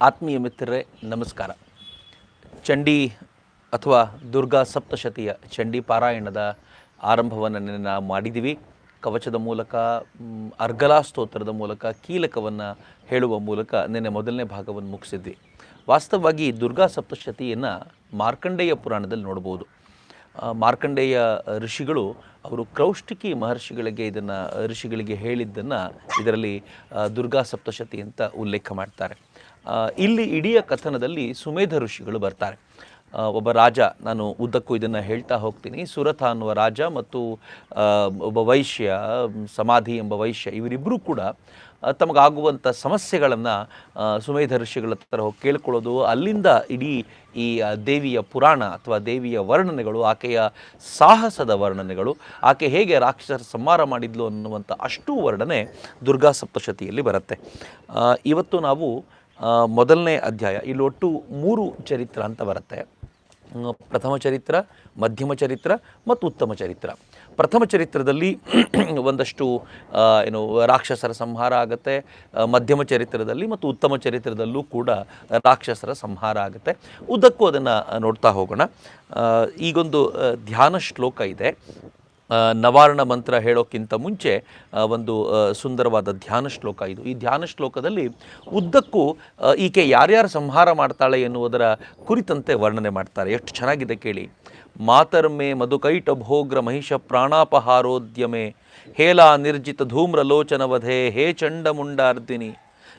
ಆತ್ಮೀಯ ಮಿತ್ರರೇ, ನಮಸ್ಕಾರ. ಚಂಡಿ ಅಥವಾ ದುರ್ಗಾ ಸಪ್ತಶತಿಯ ಚಂಡಿ ಪಾರಾಯಣದ ಆರಂಭವನ್ನು ನಿನ್ನೆ ನಾವು ಮಾಡಿದ್ದೀವಿ ಕವಚದ ಮೂಲಕ ಅರ್ಗಲಾ ಸ್ತೋತ್ರದ ಮೂಲಕ, ಕೀಲಕವನ್ನು ಹೇಳುವ ಮೂಲಕ ನಿನ್ನೆ ಮೊದಲನೇ ಭಾಗವನ್ನು ಮುಗಿಸಿದ್ವಿ. ವಾಸ್ತವವಾಗಿ ದುರ್ಗಾ ಸಪ್ತಶತಿಯನ್ನು ಮಾರ್ಕಂಡೇಯ ಪುರಾಣದಲ್ಲಿ ನೋಡ್ಬೋದು. ಮಾರ್ಕಂಡೇಯ ಋಷಿಗಳು ಅವರು ಕ್ರೌಷ್ಟಿಕಿ ಮಹರ್ಷಿಗಳಿಗೆ ಇದನ್ನು, ಋಷಿಗಳಿಗೆ ಹೇಳಿದ್ದನ್ನು ಇದರಲ್ಲಿ ದುರ್ಗಾ ಸಪ್ತಶತಿ ಅಂತ ಉಲ್ಲೇಖ ಮಾಡ್ತಾರೆ. ಇಲ್ಲಿ ಇಡೀ ಕಥನದಲ್ಲಿ ಸುಮೇಧ ಋಷಿಗಳು ಬರ್ತಾರೆ. ಒಬ್ಬ ರಾಜ, ನಾನು ಉದ್ದಕ್ಕೂ ಇದನ್ನು ಹೇಳ್ತಾ ಹೋಗ್ತೀನಿ. ಸುರಥ ಅನ್ನುವ ರಾಜ ಮತ್ತು ಒಬ್ಬ ವೈಶ್ಯ, ಸಮಾಧಿ ಎಂಬ ವೈಶ್ಯ ಇವರಿಬ್ಬರೂ ಕೂಡ ತಮಗಾಗುವಂಥ ಸಮಸ್ಯೆಗಳನ್ನು ಸುಮೇಧ ಋಷಿಗಳ ಹತ್ರ ಹೋಗಿ ಕೇಳ್ಕೊಳ್ಳೋದು, ಅಲ್ಲಿಂದ ಇಡೀ ಈ ದೇವಿಯ ಪುರಾಣ ಅಥವಾ ದೇವಿಯ ವರ್ಣನೆಗಳು, ಆಕೆಯ ಸಾಹಸದ ವರ್ಣನೆಗಳು, ಆಕೆ ಹೇಗೆ ರಾಕ್ಷಸರ ಸಂಹಾರ ಮಾಡಿದ್ಲು ಅನ್ನುವಂಥ ಅಷ್ಟೂ ವರ್ಣನೆ ದುರ್ಗಾ ಸಪ್ತಶತಿಯಲ್ಲಿ ಬರುತ್ತೆ. ಇವತ್ತು ನಾವು ಮೊದಲನೇ ಅಧ್ಯಾಯ, ಇಲ್ಲಿ ಒಟ್ಟು ಮೂರು ಚರಿತ್ರ ಅಂತ ಬರುತ್ತೆ. ಪ್ರಥಮ ಚರಿತ್ರ, ಮಧ್ಯಮ ಚರಿತ್ರ ಮತ್ತು ಉತ್ತಮ ಚರಿತ್ರ. ಪ್ರಥಮ ಚರಿತ್ರದಲ್ಲಿ ಒಂದಷ್ಟು ಏನು, ರಾಕ್ಷಸರ ಸಂಹಾರ ಆಗುತ್ತೆ. ಮಧ್ಯಮ ಚರಿತ್ರದಲ್ಲಿ ಮತ್ತು ಉತ್ತಮ ಚರಿತ್ರದಲ್ಲೂ ಕೂಡ ರಾಕ್ಷಸರ ಸಂಹಾರ ಆಗುತ್ತೆ. ಉದ್ದಕ್ಕೂ ಅದನ್ನು ನೋಡ್ತಾ ಹೋಗೋಣ. ಈಗೊಂದು ಧ್ಯಾನ ಶ್ಲೋಕ ಇದೆ. ನವಾರ್ಣ ಮಂತ್ರ ಹೇಳೋಕ್ಕಿಂತ ಮುಂಚೆ ಒಂದು ಸುಂದರವಾದ ಧ್ಯಾನ ಶ್ಲೋಕ ಇದು. ಈ ಧ್ಯಾನ ಶ್ಲೋಕದಲ್ಲಿ ಉದ್ದಕ್ಕೂ ಈಕೆ ಯಾರ್ಯಾರು ಸಂಹಾರ ಮಾಡ್ತಾಳೆ ಎನ್ನುವುದರ ಕುರಿತಂತೆ ವರ್ಣನೆ ಮಾಡ್ತಾರೆ. ಎಷ್ಟು ಚೆನ್ನಾಗಿದೆ ಕೇಳಿ. ಮಾತರ್ಮೆ ಮಧುಕೈಟ ಭೋಗ್ರ ಮಹಿಷ ಪ್ರಾಣಾಪಹಾರೋದ್ಯಮೆ. ಹೇಲಾ ನಿರ್ಜಿತ ಧೂಮ್ರಲೋಚನವಧೆ, ಹೇ ಚಂಡಮುಂಡಾರ್ದಿನಿ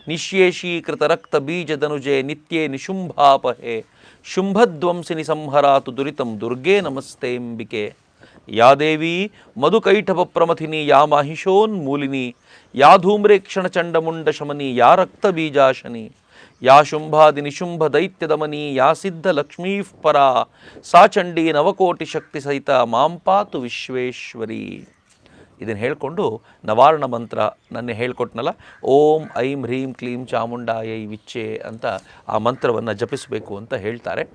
ನಿಶ್ಯೇಷೀಕೃತ ರಕ್ತ ಬೀಜದನುಜೆ ನಿತ್ಯೇ ನಿಶುಂಭಾಪಹೆ. ಶುಂಭಧ್ವಂಸಿನಿ ಸಂಹರಾತು ದುರಿತಂ ದುರ್ಗೇ ನಮಸ್ತೆ ಎಂಬಿಕೆ. ಯಾ ದೇವಿ ಪ್ರಮಥಿನಿ ಯಾ ಮಾಹಿಷೋನ್ಮೂಲಿನಿ ಯಾ ಧೂಮ್ರೇಕ್ಷಣ ಚಂಡಮುಂಡ ಶಮನಿ, ಯಾ ರಕ್ತ ಬೀಜಾಶನಿ, ಯಾ ಶುಂಭಾದಿ ನಿಶುಂಭ ದೈತ್ಯದಮನಿ ಯಾ ಸಿದ್ಧ ಲಕ್ಷ್ಮೀಃ ಪರ, ಸಾ ಚಂಡಿ ನವಕೋಟಿ ಶಕ್ತಿ ಸಹಿತ ಮಾಂ ಪಾತು ವಿಶ್ವೇಶ್ವರಿ. ಇದನ್ನು ಹೇಳಿಕೊಂಡು ನವಾರ್ಣ ಮಂತ್ರ ನನ್ನ ಹೇಳ್ಕೊಟ್ನಲ್ಲ, ಓಂ ಐಂ ಹ್ರೀಂ ಕ್ಲೀಂ ಚಾಮುಂಡಾಯೈ ವಿಚ್ಚೆ ಅಂತ ಆ ಮಂತ್ರವನ್ನು ಜಪಿಸಬೇಕು ಅಂತ ಹೇಳ್ತಾರೆ.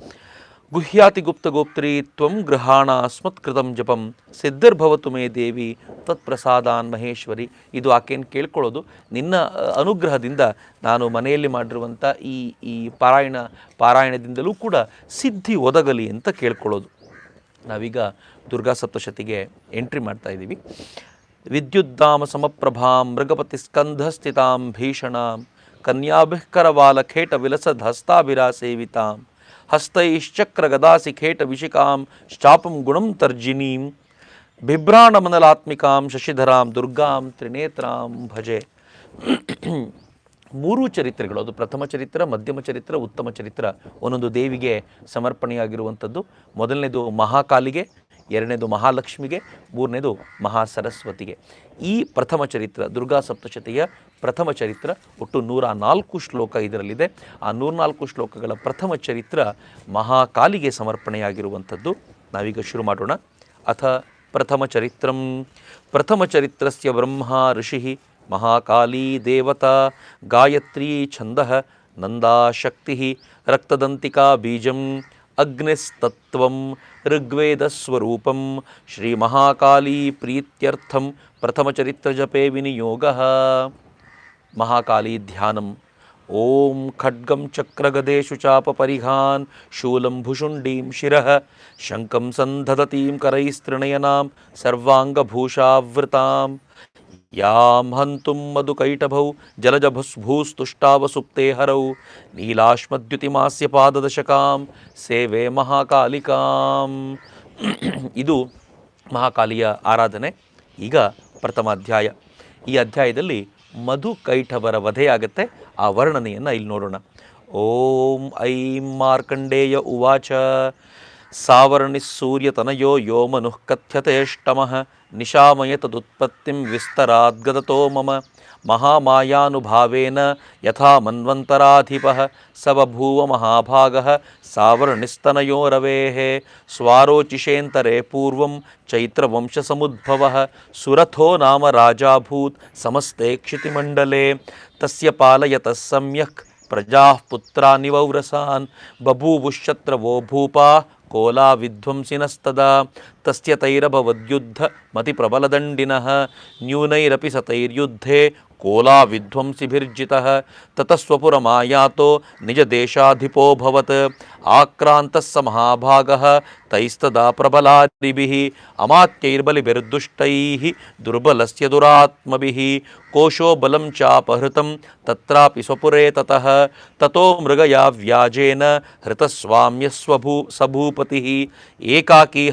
ಗುಹ್ಯಾತಿ ಗುಪ್ತ ಗೋಪ್ತ್ರಿ ತ್ವಂ ಗೃಹಾಣ ಸ್ಮತ್ಕೃತಂ ಜಪಂ ಸಿದ್ಧರ್ಭವತು ಮೇ ದೇವಿ ತತ್ಪ್ರಸಾದಾನ್ ಮಹೇಶ್ವರಿ. ಇದು ಆಕೆಯನ್ನು ಕೇಳ್ಕೊಳ್ಳೋದು. ನಿನ್ನ ಅನುಗ್ರಹದಿಂದ ನಾನು ಮನೆಯಲ್ಲಿ ಮಾಡಿರುವಂಥ ಈ ಈ ಪಾರಾಯಣ, ಪಾರಾಯಣದಿಂದಲೂ ಕೂಡ ಸಿದ್ಧಿ ಒದಗಲಿ ಅಂತ ಕೇಳ್ಕೊಳ್ಳೋದು. ನಾವೀಗ ದುರ್ಗಾ ಸಪ್ತಶತಿಗೆ ಎಂಟ್ರಿ ಮಾಡ್ತಾ ಇದ್ದೀವಿ. ವಿದ್ಯುದ್ದಾಮ ಸಮಪ್ರಭಾಂ ಮೃಗಪತಿ ಸ್ಕಂಧ ಸ್ಥಿತಾಂ ಭೀಷಣಾಂ ಕನ್ಯಾಭಿಃಕರವಾಲ ಖೇಟ ವಿಲಸದ ಹಸ್ತಾಭಿರಾ ಸೇವಿತಾಂ. ಹಸ್ತೈಶ್ಚಕ್ರ ಗದಾಸಿ ಖೇಟ ವಿಶಿಕಾಂ ಶಾಪಂ ಗುಣಂ ತರ್ಜಿನೀಂ ಬಿಭ್ರಾಣಮನಲಾತ್ಮಿಕಾಂ ಶಶಿಧರಾಂ ದುರ್ಗಾಂ ತ್ರಿನೇತ್ರಾಂ ಭಜೆ ಮೂರೂ ಚರಿತ್ರೆಗಳು, ಅದು ಪ್ರಥಮ ಚರಿತ್ರ, ಮಧ್ಯಮ ಚರಿತ್ರ, ಉತ್ತಮ ಚರಿತ್ರ, ಒಂದೊಂದು ದೇವಿಗೆ ಸಮರ್ಪಣೆಯಾಗಿರುವಂಥದ್ದು. ಮೊದಲನೇದು ಮಹಾಕಾಲಿಗೆ, ಎರಡನೇದು ಮಹಾಲಕ್ಷ್ಮಿಗೆ, ಮೂರನೇದು ಮಹಾ ಸರಸ್ವತಿಗೆ ಈ ಪ್ರಥಮ ಚರಿತ್ರ ದುರ್ಗಾ ಸಪ್ತಶತಿಯ ಪ್ರಥಮ ಚರಿತ್ರ ಒಟ್ಟು ನೂರ ನಾಲ್ಕು ಶ್ಲೋಕ ಇದರಲ್ಲಿದೆ. ಆ ನೂರ್ನಾಲ್ಕು ಶ್ಲೋಕಗಳ ಪ್ರಥಮ ಚರಿತ್ರ ಮಹಾಕಾಲಿಗೆ ಸಮರ್ಪಣೆಯಾಗಿರುವಂಥದ್ದು. ನಾವೀಗ ಶುರು ಮಾಡೋಣ. ಅಥ ಪ್ರಥಮ ಚರಿತ್ರಂ. ಪ್ರಥಮ ಚರಿತ್ರಸ್ಯ ಬ್ರಹ್ಮ ಋಷಿ ಮಹಾಕಾಲಿ ದೇವತಾ ಗಾಯತ್ರಿ ಛಂದ ನಂದಾಶಕ್ತಿ ರಕ್ತದಂತಿಕಾ ಬೀಜಂ ಅಗ್ನಿಸ್ತತ್ವಂ ಋಗ್ವೇದಸ್ವರೂಪಂ ಶ್ರೀಮಹಾಕಾಲಿ ಪ್ರೀತ್ಯರ್ಥಂ ಪ್ರಥಮಚರಿತ್ರಜಪೆ ವಿನಿಯೋಗಃ. ಮಹಾಕಾಲಿ ಧ್ಯಾನಂ. ಓಂ ಖಡ್ಗಂ ಚಕ್ರಗದೇಶು ಚಾಪಪರಿಘಾನ್ ಶೂಲಂ ಭುಷುಂಡೀಂ ಶಿರಃ ಶಂಕಂ ಸಂಧದತೀಂ ಕರೈಸ್ತೃಣಯನಾಂ ಸರ್ವಾಂಗಭೂಷಾವೃತಾಂ. ಯಾಂ ಹಂತುಂ ಮಧುಕೈಟಭೌ ಜಲಜಭೂಸ್ತುಷ್ಟಾವಸುಪ್ತೆ ಹರೌ ನೀಲಾಶ್ಮದ್ಯುತಿಮಾಸ್ಯ ಪಾದದಶಕಾಂ ಸೇವೆ ಮಹಾಕಾಲಿಕಾಂ. ಇದು ಮಹಾಕಾಲಿಯ ಆರಾಧನೆ. ಈಗ ಪ್ರಥಮ ಅಧ್ಯಾಯ. ಈ ಅಧ್ಯಾಯದಲ್ಲಿ ಮಧು ಕೈಠವರ ವಧೆಯಾಗತ್ತೆ. ಆ ವರ್ಣನೆಯನ್ನು ಇಲ್ಲಿ ನೋಡೋಣ. ಓಂ ಐಂ ಮಾರ್ಕಂಡೇಯ ಉವಾಚ. ಸಾವರ್ಣಿಸ್ಸೂರ್ಯತನಯೋ ಯೋ ಮನುಃ ಕಥ್ಯತೆಷ್ಟಮಃ निशामय तदुत्पत्तिं विस्तराद्गदतो मम महामायानुभावेन यथा मन्वन्तराधिपः स बभूव महाभागः सावरणिस्तनयो रवेः स्वारोचिषेन्तरे पूर्वं चैत्रवंशसमुद्भवः सुरथो नाम राजाभूत् समस्ते क्षितिमण्डले तस्य पालयतः सम्यक् प्रजाः पुत्रानि वौरसान् बभूवुश्शत्रवो भूपाः कोला विध्वंसिनस्तदा तस्य तैरभवद्युद्ध न्यूनर न्यूनैरपि स तैर्युद्धे ततस्वुर ततः स्वपुरमायातो निजदेशाधिपोऽभवत् आक्रान्तः स महाभागः, तैस्तदा प्रबलादिभिः, अमात्यैर्बलिभिर्दुष्टैः, दुर्बलस्य दुरात्मभिः, कोशो बलं चापहृतं, तत्रापि स्वपुरे ततः, ततो मृगया व्याजेन हृतस्वाम्यस्वभू सभूपतिः एकाकी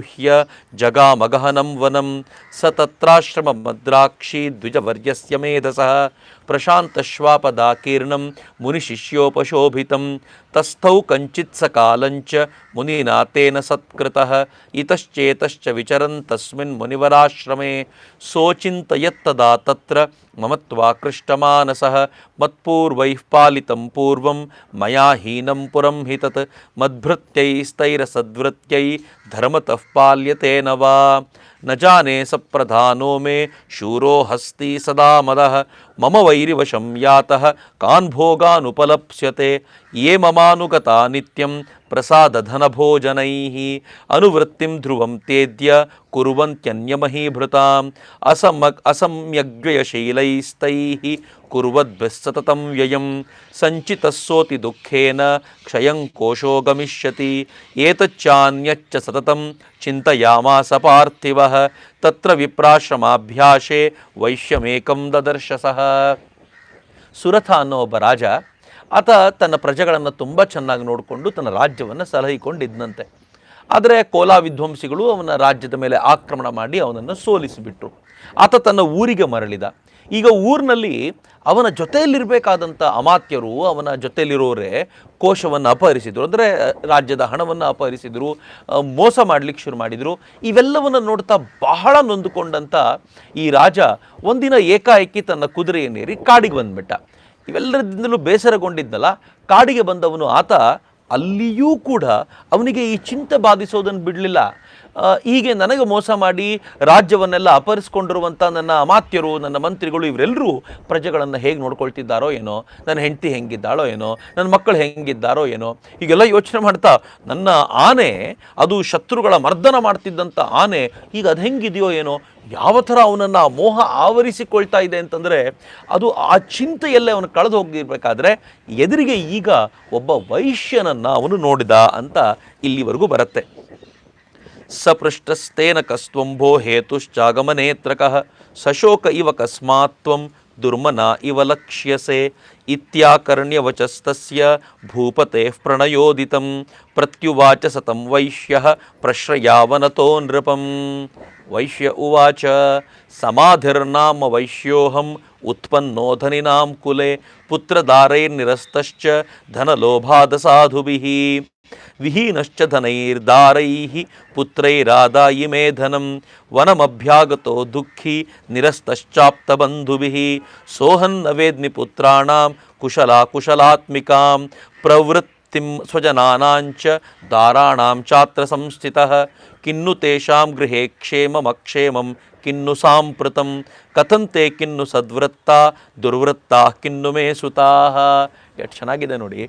हयमारुह्य जगामगहनं वनम स तत्राश्रममद्राक्षी द्विजवर्यस्य मेधसः। ప్రశాంతశ్వాపదాకీర్ణం మునిశిష్యోపశోభితం తస్థౌ కంచిత్సకాలంచ మునీనా తేన సత్కృత ఇతశ్చేతశ్చ విచరన్ తస్మిన్ మునివరాశ్రమే సోచింతయత్తదా తత్ర మమత్వాకృష్టమానస మత్పూర్వై పాలితం పూర్వం మయా హీనం పురం హి తత్ మద్భృత్యైస్తైరసద్వృత్యై ధర్మతః పాల్యతే నవా न जाने स प्रधानो मे शूरो हस्ती सदा मद। मम वैरिवशं यातः कान् ये ममानुगता नित्यं। प्रसादधनभोजनैः अनुवृत्तिं ध्रुवं तेद्य कुर्वन्त्यन्यमहीभृताम् असम्यक् असम्यग्व्ययशीलैस्तैः कुर्वद्भिस्सततं व्ययं सञ्चितस्सोऽति दुःखेन क्षय कोशो गमिष्यति। एतच्चान्यच्च सततं चिन्तयामास पार्थिवः। तत्र विप्राश्रमाभ्यासे वैश्यमेकं सुरथ सुरथानो बराज ಆತ ತನ್ನ ಪ್ರಜೆಗಳನ್ನು ತುಂಬ ಚೆನ್ನಾಗಿ ನೋಡಿಕೊಂಡು ತನ್ನ ರಾಜ್ಯವನ್ನು ಸಲಹಿಕೊಂಡಿದ್ದಂತೆ ಆದರೆ ಕೋಲಾ ವಿಧ್ವಂಸಿಗಳು ಅವನ ರಾಜ್ಯದ ಮೇಲೆ ಆಕ್ರಮಣ ಮಾಡಿ ಅವನನ್ನು ಸೋಲಿಸಿಬಿಟ್ರು. ಆತ ತನ್ನ ಊರಿಗೆ ಮರಳಿದ. ಈಗ ಊರಿನಲ್ಲಿ ಅವನ ಜೊತೆಯಲ್ಲಿರಬೇಕಾದಂಥ ಅಮಾತ್ಯರು, ಅವನ ಜೊತೆಯಲ್ಲಿರೋರೇ ಕೋಶವನ್ನು ಅಪಹರಿಸಿದರು. ಅಂದರೆ ರಾಜ್ಯದ ಹಣವನ್ನು ಅಪಹರಿಸಿದರು ಮೋಸ ಮಾಡಲಿಕ್ಕೆ ಶುರು ಮಾಡಿದರು. ಇವೆಲ್ಲವನ್ನು ನೋಡ್ತಾ ಬಹಳ ನೊಂದುಕೊಂಡಂಥ ಈ ರಾಜ ಒಂದಿನ ಏಕಾಏಕಿ ತನ್ನ ಕುದುರೆಯನ್ನೇರಿ ಕಾಡಿಗೆ ಬಂದ್ಬಿಟ್ಟ. ಇವೆಲ್ಲರಿಂದಲೂ ಬೇಸರಗೊಂಡಿದ್ದಲ್ಲ ಕಾಡಿಗೆ ಬಂದವನು ಆತ ಅಲ್ಲಿಯೂ ಕೂಡ ಅವನಿಗೆ ಈ ಚಿಂತೆ ಬಾಧಿಸೋದನ್ನು ಬಿಡಲಿಲ್ಲ. ಹೀಗೆ ನನಗೆ ಮೋಸ ಮಾಡಿ ರಾಜ್ಯವನ್ನೆಲ್ಲ ಅಪಹರಿಸ್ಕೊಂಡಿರುವಂಥ ನನ್ನ ಅಮಾತ್ಯರು, ನನ್ನ ಮಂತ್ರಿಗಳು ಇವರೆಲ್ಲರೂ ಪ್ರಜೆಗಳನ್ನು ಹೇಗೆ ನೋಡ್ಕೊಳ್ತಿದ್ದಾರೋ ಏನೋ, ನನ್ನ ಹೆಂಡತಿ ಹೆಂಗಿದ್ದಾಳೋ ಏನೋ, ನನ್ನ ಮಕ್ಕಳು ಹೆಂಗಿದ್ದಾರೋ ಏನೋ, ಹೀಗೆಲ್ಲ ಯೋಚನೆ ಮಾಡ್ತಾ ನನ್ನ ಆನೆ, ಅದು ಶತ್ರುಗಳ ಮರ್ದನ ಮಾಡ್ತಿದ್ದಂಥ ಆನೆ, ಈಗ ಅದು ಹೆಂಗಿದೆಯೋ ಏನೋ, ಯಾವ ಥರ ಅವನನ್ನು ಮೋಹ ಆವರಿಸಿಕೊಳ್ತಾ ಇದೆ ಅಂತಂದರೆ ಅದು ಆ ಚಿಂತೆಯಲ್ಲೇ ಅವನು ಕಳೆದು ಹೋಗಿರ್ಬೇಕಾದ್ರೆ ಎದುರಿಗೆ ಈಗ ಒಬ್ಬ ವೈಶ್ಯನನ್ನು ಅವನು ನೋಡಿದ ಅಂತ ಇಲ್ಲಿವರೆಗೂ ಬರುತ್ತೆ. सपृष्टस्तेन कस्वंभो हेतुश्चागमनेत्रक, सशोक इव कस्मा दुर्मना इव लक्ष्यसे, इत्याकर्ण्यवचस्तस्य भूपते प्रणयोदित, प्रत्युवाच सतं वैश्य प्रश्रयावनतो नृपम। वैश्य उवाच। समाधिर्नाम वैश्योहम उत्पन्नोधनिनाम कुले पुत्रदारे निरस्तश्च पुत्रदारैर्निरस्तश्च धनलोभादसाधुभिः। विहीनश्च धनैर्दारैः पुत्रैरादायि मे धनं। वनमभ्यागतो दुःखी निरस्तश्चाप्तबन्धुभिः। सोऽहन्न वेद्मि पुत्राणां कुशलाकुशलात्मिकां प्रवृत्त ಪ್ರವೃತ್ತಿಂ ಸ್ವಜನಾನಾಂಚ ದಾರಾಣಾಂ ಚಾತ್ರ ಸಂಸ್ಥಿತಃ ಕಿನ್ನು ತೇಷಾಂ ಗೃಹೇ ಕ್ಷೇಮಮಕ್ಷೇಮಂ ಕಿನ್ನು ಸಾಂಪ್ರತಂ ಕಥಂತೆ ಕಿನ್ನು ಸದ್ವೃತ್ತ ದುರ್ವೃತ್ತ ಕಿನ್ನು ಮೇ ಸುತಾಹ ಎಷ್ಟು ಚೆನ್ನಾಗಿದೆ ನೋಡಿ.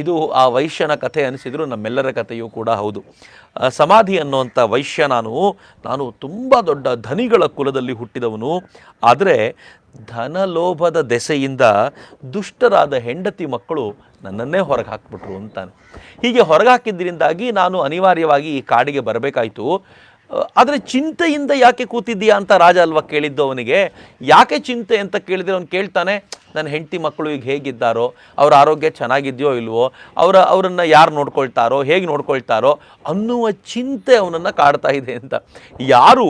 ಇದು ಆ ವೈಶ್ಯನ ಕಥೆ ಅನಿಸಿದರೂ, ನಮ್ಮೆಲ್ಲರ ಕಥೆಯೂ ಕೂಡ ಹೌದು. ಸಮಾಧಿ ಅನ್ನುವಂಥ ವೈಶ್ಯ ನಾನು ನಾನು ತುಂಬ ದೊಡ್ಡ ಧನಿಗಳ ಕುಲದಲ್ಲಿ ಹುಟ್ಟಿದವನು. ಆದರೆ ಧನಲೋಭದ ದೆಸೆಯಿಂದ ದುಷ್ಟರಾದ ಹೆಂಡತಿ ಮಕ್ಕಳು ನನ್ನನ್ನೇ ಹೊರಗೆ ಹಾಕಿಬಿಟ್ರು ಅಂತಾನೆ. ಹೀಗೆ ಹೊರಗೆ ಹಾಕಿದ್ದರಿಂದಾಗಿ ನಾನು ಅನಿವಾರ್ಯವಾಗಿ ಈ ಕಾಡಿಗೆ ಬರಬೇಕಾಯಿತು. ಆದರೆ ಚಿಂತೆಯಿಂದ ಯಾಕೆ ಕೂತಿದ್ದೀಯಾ ಅಂತ ರಾಜ ಅಲ್ವಾ ಕೇಳಿದ್ದು ಅವನಿಗೆ? ಯಾಕೆ ಚಿಂತೆ ಅಂತ ಕೇಳಿದ್ರೆ ಅವ್ನು ಕೇಳ್ತಾನೆ, ನನ್ನ ಹೆಂಡತಿ ಮಕ್ಕಳು ಈಗ ಹೇಗಿದ್ದಾರೋ, ಅವ್ರ ಆರೋಗ್ಯ ಚೆನ್ನಾಗಿದೆಯೋ ಇಲ್ವೋ, ಅವರ, ಅವರನ್ನು ಯಾರು ನೋಡ್ಕೊಳ್ತಾರೋ, ಹೇಗೆ ನೋಡ್ಕೊಳ್ತಾರೋ ಅನ್ನುವ ಚಿಂತೆ ಅವನನ್ನು ಕಾಡ್ತಾ ಇದೆ ಅಂತ. ಯಾರು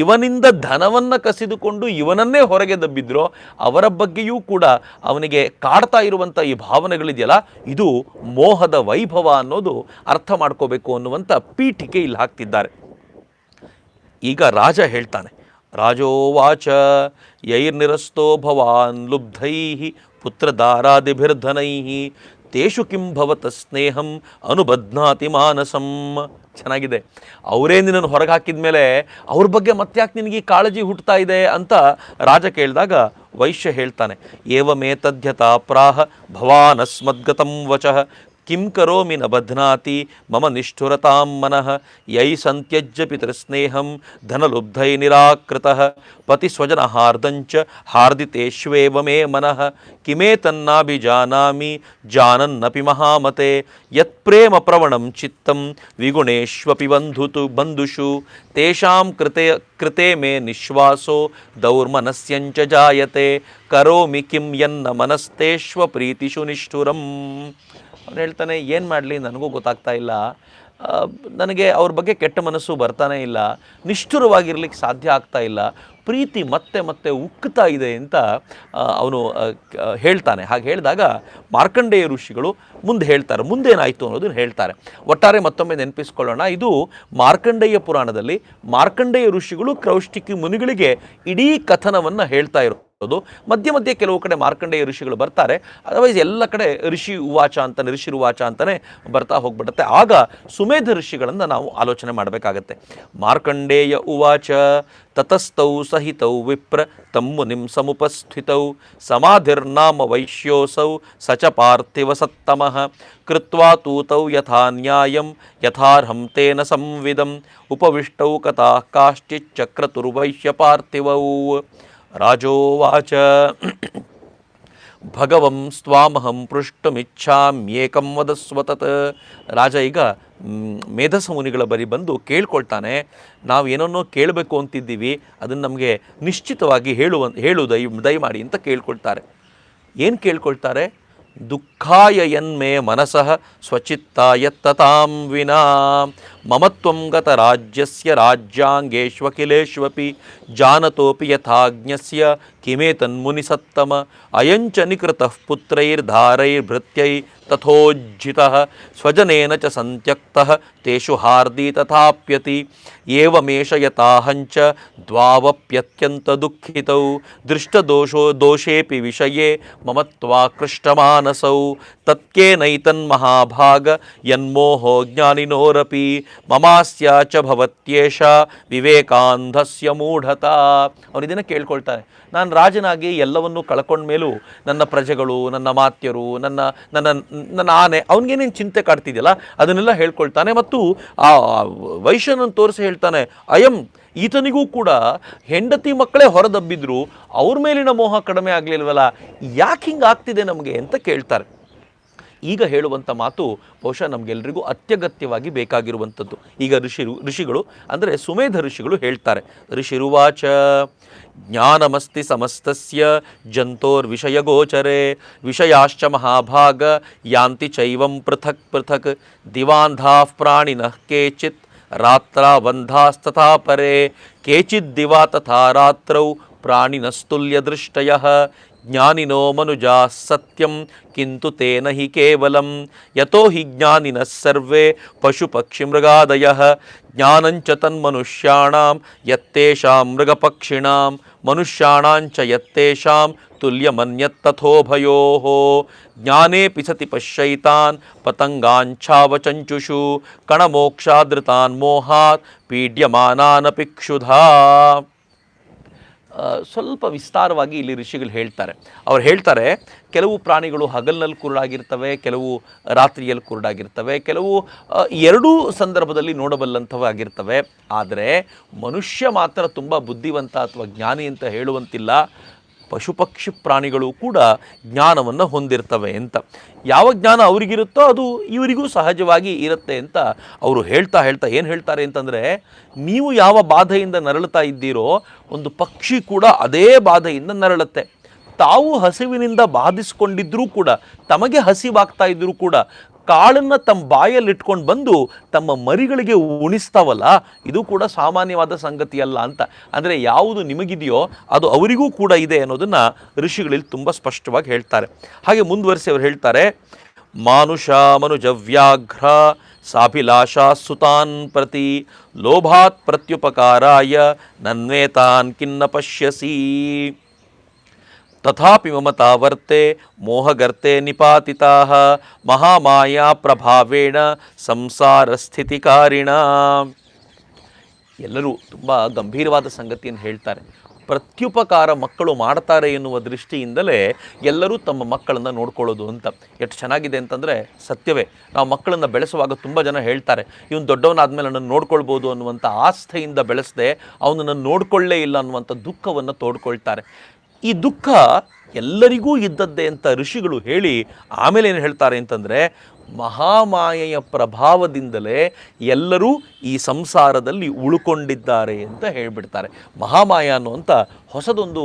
ಇವನಿಂದ ಧನವನ್ನು ಕಸಿದುಕೊಂಡು ಇವನನ್ನೇ ಹೊರಗೆ ದಬ್ಬಿದ್ರೋ, ಅವರ ಬಗ್ಗೆಯೂ ಕೂಡ ಅವನಿಗೆ ಕಾಡ್ತಾ ಇರುವಂಥ ಈ ಭಾವನೆಗಳಿದೆಯಲ್ಲ, ಇದು ಮೋಹದ ವೈಭವ ಅನ್ನೋದು ಅರ್ಥ ಮಾಡ್ಕೋಬೇಕು ಅನ್ನುವಂಥ ಪೀಠಿಕೆ ಇಲ್ಲಿ ಹಾಕ್ತಿದ್ದಾರೆ. ಈಗ ರಾಜ ಹೇಳ್ತಾನೆ, ರಾಜೋವಾಚ, ಯೈರ್ನಿರಸ್ತೋ ಭವಾನ್ ಲುಬ್ಧೈ ಪುತ್ರದಾರಾದಿಭಿರ್ಧನೈ ತೇಷು ಕಿಂಭವತ ಸ್ನೇಹಂ ಅನುಬಧ್ನಾತಿ ಮಾನಸಂ. ಚೆನ್ನಾಗಿದೆ. ಅವರೇ ನಿನ್ನನ್ನು ಹೊರಗೆ ಹಾಕಿದ ಮೇಲೆ ಅವ್ರ ಬಗ್ಗೆ ಮತ್ತ್ಯಾಕೆ ನಿನಗೆ ಕಾಳಜಿ ಹುಟ್ಟುತ್ತಾ ಇದೆ ಅಂತ ರಾಜ ಕೇಳಿದಾಗ ವೈಶ್ಯ ಹೇಳ್ತಾನೆ ಏವಮೇತದ್ಯತಾ ಪ್ರಾಹ ಭವಾನ್ ಅಸ್ಮದ್ಗತಂ ವಚಃ किं करोमि न बध्नाति? मम निष्ठुरतां मनः ययि सन्त्यज्य पितृस्नेहं धनलुब्धैर्निराकृतः पतिस्वजनहार्दञ्च हार्दितेष्वेव मे मनः। किमेतन्नाभिजानामि जानन्नपि महामते। यत्प्रेमप्रवणं चित्तं विगुणेष्वपि बन्धुतु बन्धुषु। तेषां कृते कृते मे निश्वासो, दौर्मनस्यञ्च जायते। करोमि किं यन्न मनस्तेष्वप्रीतिषु निष्ठुरम्। ಅವನು ಹೇಳ್ತಾನೆ, ಏನು ಮಾಡಲಿ? ನನಗೂ ಗೊತ್ತಾಗ್ತಾ ಇಲ್ಲ. ನನಗೆ ಅವ್ರ ಬಗ್ಗೆ ಕೆಟ್ಟ ಮನಸ್ಸು ಬರ್ತಾನೇ ಇಲ್ಲ. ನಿಷ್ಠುರವಾಗಿರ್ಲಿಕ್ಕೆ ಸಾಧ್ಯ ಆಗ್ತಾ ಇಲ್ಲ. ಪ್ರೀತಿ ಮತ್ತೆ ಮತ್ತೆ ಉಕ್ಕುತ್ತಾ ಇದೆ ಅಂತ ಅವನು ಹೇಳ್ತಾನೆ. ಹಾಗೆ ಹೇಳಿದಾಗ ಮಾರ್ಕಂಡೇಯ ಋಷಿಗಳು ಮುಂದೆ ಹೇಳ್ತಾರೆ. ಮುಂದೇನಾಯಿತು ಅನ್ನೋದನ್ನು ಹೇಳ್ತಾರೆ. ಒಟ್ಟಾರೆ ಮತ್ತೊಮ್ಮೆ ನೆನಪಿಸ್ಕೊಳ್ಳೋಣ. ಇದು ಮಾರ್ಕಂಡೇಯ ಪುರಾಣದಲ್ಲಿ ಮಾರ್ಕಂಡೇಯ ಋಷಿಗಳು ಕ್ರೌಷ್ಟಿಕಿ ಮುನಿಗಳಿಗೆ ಇಡೀ ಕಥನವನ್ನು ಹೇಳ್ತಾ ಇರೋದು ಮಧ್ಯೆ ಮಧ್ಯೆ ಕೆಲವು ಕಡೆ ಮಾರ್ಕಂಡೇಯ ಋಷಿಗಳು ಬರ್ತಾರೆ. ಅದರ್ವೈಸ್ ಎಲ್ಲ ಕಡೆ ಋಷಿ ಉವಾಚ ಅಂತಾನೆ, ಋಷಿ ಉವಾಚ ಅಂತಾನೆ ಬರ್ತಾ ಹೋಗ್ಬಿಡುತ್ತೆ. ಆಗ ಸುಮೇಧ ಋಷಿಗಳನ್ನು ನಾವು ಆಲೋಚನೆ ಮಾಡಬೇಕಾಗತ್ತೆ. ಮಾರ್ಕಂಡೇಯ ಉವಾಚ, ತತಸ್ಥೌ ಸಹಿತೌ ವಿಪ್ರ, ತಮ್ಮು ಮುನಿಂ ಸಮುಪಸ್ಥಿತೌ, ಸಮಾಧಿರ್ನಾಮ ವೈಶ್ಯೋಸೌ, ಸಚ ಪಾರ್ಥಿವ ಸತ್ತಮಃ, ಕೃತ್ವಾ ತೂತೌ ಯಥಾ ನ್ಯಾಯಂ, ಯಥಾರ್ಹಂ ತೇನ ಸಂವಿದಂ, ಉಪವಿಷ್ಟೌ ಕಥಾ ಕಾಶ್ಚಿಚ್ಚಕ್ರತುರ್ವೈಶ್ಯ ಪಾರ್ಥಿವೌ. ರಾಜೋವಾಚ ಭಗವಂ ಸ್ವಾಮಹಂ ಪೃಷ್ಟುಮಿಚ್ಛಾಮ್ಯೇಕಂ ವದಸ್ವತತ್ ರಾಜ ಈಗ ಮೇಧಸ ಮುನಿಗಳ ಬರಿ ಬಂದು ಕೇಳ್ಕೊಳ್ತಾನೆ, ನಾವು ಏನನ್ನೋ ಕೇಳಬೇಕು ಅಂತಿದ್ದೀವಿ, ಅದನ್ನು ನಮಗೆ ನಿಶ್ಚಿತವಾಗಿ ಹೇಳುವ, ಹೇಳು ದಯ ದಯಮಾಡಿ ಅಂತ ಕೇಳ್ಕೊಳ್ತಾರೆ. ಏನು ಕೇಳ್ಕೊಳ್ತಾರೆ? దుఃఖాయ యన్మే మనస స్వచిత్తాయ తతాం వినా. మమత్వం గత రాజ్యస్య రాజ్యాంగేష్వకిలేష్వపి జానతోపి యథాజ్ఞస్య కిమే తన్ముని సత్తమ అయంచ నికృత పుత్రైర్ధారైర్భృత్యై ತಥೋಜ್ಜಿತಃ ಸ್ವಜನೇನ ಚ ಸಂತ್ಯಕ್ತಃ ತೇಷು ಹಾರ್ದಿ ತಥಾಪ್ಯತಿ ಏವಮೇಷ ಯಥಾಹಂಚ ದ್ವಾವಪ್ಯತ್ಯಂತ ದುಃಖಿತೌ ದೃಷ್ಟದೋಷೋ ದೋಷೇಪಿ ವಿಷಯೇ ಮಮತ್ವಾಕೃಷ್ಟಮಾನಸೌ ತತ್ಕೇನೈತನ್ಮಹಾಭಾಗ ಯನ್ಮೋಹೋ ಜ್ಞಾನಿನೋರಪಿ ಮಮಾಸ್ಯ ಚ ಭವತ್ಯೇಷ ವಿವೇಕಾಂಧಸ್ಯ ಮೂಢತಾ ಅವನಿದನ್ನು ಕೇಳ್ಕೊಳ್ತಾನೆ. ನಾನು ರಾಜನಾಗಿ ಎಲ್ಲವನ್ನೂ ಕಳ್ಕೊಂಡ ಮೇಲೂ ನನ್ನ ಪ್ರಜೆಗಳು, ನನ್ನ ಮಾತ್ಯರು, ನನ್ನ ನನ್ನ ನನ್ನ ಆನೆ ಅವನಿಗೇನೇನು ಚಿಂತೆ ಕಾಡ್ತಿದೆಯಲ್ಲ, ಅದನ್ನೆಲ್ಲ ಹೇಳ್ಕೊಳ್ತಾನೆ ಮತ್ತು ಆ, ವೈಶ್ಯನನ್ನು ತೋರಿಸಿ ಹೇಳ್ತಾನೆ, ಅಯಂ, ಈತನಿಗೂ ಕೂಡ ಹೆಂಡತಿ ಮಕ್ಕಳೇ ಹೊರದಬ್ಬಿದ್ರು, ಅವ್ರ ಮೇಲಿನ ಮೋಹ ಕಡಿಮೆ ಆಗಲಿಲ್ವಲ್ಲ, ಯಾಕೆ ಹಿಂಗೆ ಆಗ್ತಿದೆ ನಮಗೆ? ಅಂತ ಕೇಳ್ತಾರೆ. ಈಗ ಹೇಳುವಂಥ ಮಾತು ಬಹುಶಃ ನಮಗೆಲ್ಲರಿಗೂ ಅತ್ಯಗತ್ಯವಾಗಿ ಬೇಕಾಗಿರುವಂಥದ್ದು. ಈಗ ಋಷಿ ಋಷಿಗಳು ಅಂದರೆ ಸುಮೇಧ ಋಷಿಗಳು ಹೇಳ್ತಾರೆ. ಋಷಿರುವಾಚ ಜ್ಞಾನಮಸ್ತಿ ಸಮಸ್ತಸ್ಯ ಜಂತೋರ್ವಿಷಯಗೋಚರೆ ವಿಷಯಾಶ್ಚ ಮಹಾಭಾಗ, ಯಾಂತಿ ಚೈವಂ ಪೃಥಕ್ ಪೃಥಕ್, ದಿವಾಂಧಾಃ ಪ್ರಾಣಿನಃ ಕೇಚಿತ್ ರಾತ್ರಾವಂಧಾಸ್ತಥಾಪರೆ ಕೇಚಿದ್ ದಿವಾ ತಥಾ ರಾತ್ರೌ ಪ್ರಾಣಿನಸ್ತುಲ್ಯದೃಷ್ಟಯಃ ज्ञानिनो मनुजा सत्यम किंतु तेन ही केवलम यतो हि ज्ञानिन सर्वे पशु मृगादय ज्ञान ज्ञानंच तन्मनुष्याणाम यत्तेषां मृगपक्षिणां मनुष्याणाञ्च यत्तेषां तुल्यमन्यत्तथोभयोः। ज्ञाने सति पश्यता पतंगाछावचंचुषु कणमोक्षादृता मोहात्, पीड्यमानानपि क्षुधा। ಸ್ವಲ್ಪ ವಿಸ್ತಾರವಾಗಿ ಇಲ್ಲಿ ಋಷಿಗಳು ಹೇಳ್ತಾರೆ. ಅವ್ರು ಹೇಳ್ತಾರೆ, ಕೆಲವು ಪ್ರಾಣಿಗಳು ಹಗಲಿನಲ್ಲಿ ಕುರುಡಾಗಿರ್ತವೆ, ಕೆಲವು ರಾತ್ರಿಯಲ್ಲಿ ಕುರುಡಾಗಿರ್ತವೆ, ಕೆಲವು ಎರಡೂ ಸಂದರ್ಭದಲ್ಲಿ ನೋಡಬಲ್ಲಂಥವು ಆಗಿರ್ತವೆ ಆದರೆ ಮನುಷ್ಯ ಮಾತ್ರ ತುಂಬ ಬುದ್ಧಿವಂತ ಅಥವಾ ಜ್ಞಾನಿ ಅಂತ ಹೇಳುವಂತಿಲ್ಲ. ಪಶು ಪಕ್ಷಿ ಪ್ರಾಣಿಗಳು ಕೂಡ ಜ್ಞಾನವನ್ನು ಹೊಂದಿರ್ತವೆ ಅಂತ. ಯಾವ ಜ್ಞಾನ ಅವರಿಗಿರುತ್ತೋ ಅದು ಇವರಿಗೂ ಸಹಜವಾಗಿ ಇರುತ್ತೆ ಅಂತ ಅವರು ಹೇಳ್ತಾ ಹೇಳ್ತಾ ಏನು ಹೇಳ್ತಾರೆ ಅಂತಂದರೆ, ನೀವು ಯಾವ ಬಾಧೆಯಿಂದ ನರಳುತ್ತಾ ಇದ್ದೀರೋ ಒಂದು ಪಕ್ಷಿ ಕೂಡ ಅದೇ ಬಾಧೆಯಿಂದ ನರಳುತ್ತೆ. ತಾವು ಹಸಿವಿನಿಂದ ಬಾಧಿಸಿಕೊಂಡಿದ್ದರೂ ಕೂಡ, ತಮಗೆ ಹಸಿವಾಗ್ತಾ ಇದ್ದರೂ ಕೂಡ ಕಾಳನ್ನು ತಮ್ಮ ಬಾಯಲ್ಲಿ ಇಟ್ಕೊಂಡು ಬಂದು ತಮ್ಮ ಮರಿಗಳಿಗೆ ಉಣಿಸ್ತಾವಲ್ಲ, ಇದು ಕೂಡ ಸಾಮಾನ್ಯವಾದ ಸಂಗತಿಯಲ್ಲ ಅಂತ. ಅಂದರೆ ಯಾವುದು ನಿಮಗಿದೆಯೋ ಅದು ಅವರಿಗೂ ಕೂಡ ಇದೆ ಅನ್ನೋದನ್ನು ಋಷಿಗಳಲ್ಲಿ ತುಂಬ ಸ್ಪಷ್ಟವಾಗಿ ಹೇಳ್ತಾರೆ. ಹಾಗೆ ಮುಂದುವರಿಸಿ ಅವರು ಹೇಳ್ತಾರೆ, ಮಾನುಷ ಮನುಜವ್ಯಾಘ್ರ ಸಾಭಿಲಾಷಾ ಸುತಾನ್ ಪ್ರತಿ ಲೋಭಾತ್ ಪ್ರತ್ಯುಪಕಾರಾಯ ನನ್ವೇತಾನ್ ಕಿನ್ನ ಪಶ್ಯಸಿ. ತಥಾಪಿ ಮಮ ತಾವರ್ತೆ ಮೋಹಗರ್ತೆ ನಿಪಾತಿತಾ ಮಹಾಮಾಯಾ ಪ್ರಭಾವೇಣ ಸಂಸಾರ ಸ್ಥಿತಿಕಾರಿಣ ಎಲ್ಲರೂ ತುಂಬ ಗಂಭೀರವಾದ ಸಂಗತಿಯನ್ನು ಹೇಳ್ತಾರೆ. ಪ್ರತ್ಯುಪಕಾರ ಮಕ್ಕಳು ಮಾಡ್ತಾರೆ ಎನ್ನುವ ದೃಷ್ಟಿಯಿಂದಲೇ ಎಲ್ಲರೂ ತಮ್ಮ ಮಕ್ಕಳನ್ನು ನೋಡ್ಕೊಳ್ಳೋದು ಅಂತ. ಎಷ್ಟು ಚೆನ್ನಾಗಿದೆ ಅಂತಂದರೆ ಸತ್ಯವೇ. ನಾವು ಮಕ್ಕಳನ್ನು ಬೆಳೆಸುವಾಗ ತುಂಬ ಜನ ಹೇಳ್ತಾರೆ, ಇವನು ದೊಡ್ಡವನಾದಮೇಲೆ ನನ್ನನ್ನು ನೋಡ್ಕೊಳ್ಬೋದು ಅನ್ನುವಂಥ ಆಸ್ಥೆಯಿಂದ ಬೆಳೆಸದೆ, ಅವನನ್ನು ನೋಡ್ಕೊಳ್ಳೇ ಇಲ್ಲ ಅನ್ನುವಂಥ ದುಃಖವನ್ನು ತೋಡ್ಕೊಳ್ತಾರೆ. ಈ ದುಃಖ ಎಲ್ಲರಿಗೂ ಇದ್ದದ್ದೇ ಅಂತ ಋಷಿಗಳು ಹೇಳಿ ಆಮೇಲೆ ಏನು ಹೇಳ್ತಾರೆ ಅಂತಂದರೆ ಮಹಾಮಾಯೆಯ ಪ್ರಭಾವದಿಂದಲೇ ಎಲ್ಲರೂ ಈ ಸಂಸಾರದಲ್ಲಿ ಉಳ್ಕೊಂಡಿದ್ದಾರೆ ಅಂತ ಹೇಳಿಬಿಡ್ತಾರೆ. ಮಹಾಮಾಯ ಅನ್ನುವಂಥ ಹೊಸದೊಂದು